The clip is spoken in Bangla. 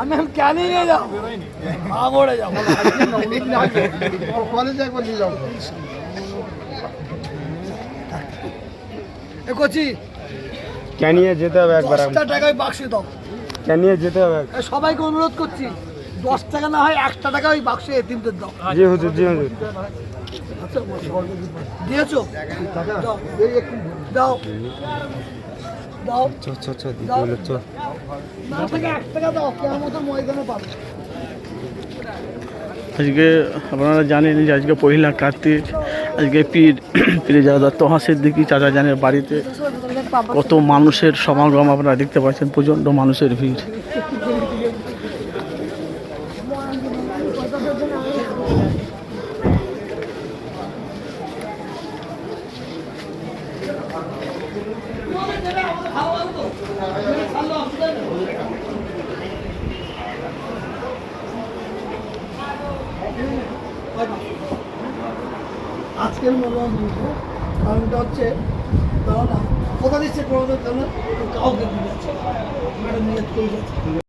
আমি ক্যানিং এ যাব। ভাঙড়ে যাব কলেজে একবার নিয়ে যাও। এ কচি ক্যানিয়ে যেতে হবে একবার দশটা টাকায় বাক্সে দাও। ক্যানিয়ে যেতে হবে? সবাইকে অনুরোধ করছি দশ টাকা না হয় একটা টাকা ওই বাক্সে এতিমদের দাও। জি হুজুর জি হুজুর। আচ্ছা দিয়েছ? দাও। দাও। দাও চো চো চো দিতে হলো চো। না থেকে এক টাকা দাও কেমন মতো ময়দানে পাবে? আজকে আপনারা জানেন যে আজকে পহিলা কার্তিক আজকে পীর পীরে যাদা তোহা সিদ্দিকি চাচা জানের বাড়িতে কত মানুষের সমাগম আপনারা দেখতে পাচ্ছেন প্রচণ্ড মানুষের ভিড়। আজকের মনে কারণটা হচ্ছে দাও কথা দিচ্ছে প্রভাবের কারণে কাউকে দিয়ে যাচ্ছে ম্যাডাম নিয়ে যাচ্ছে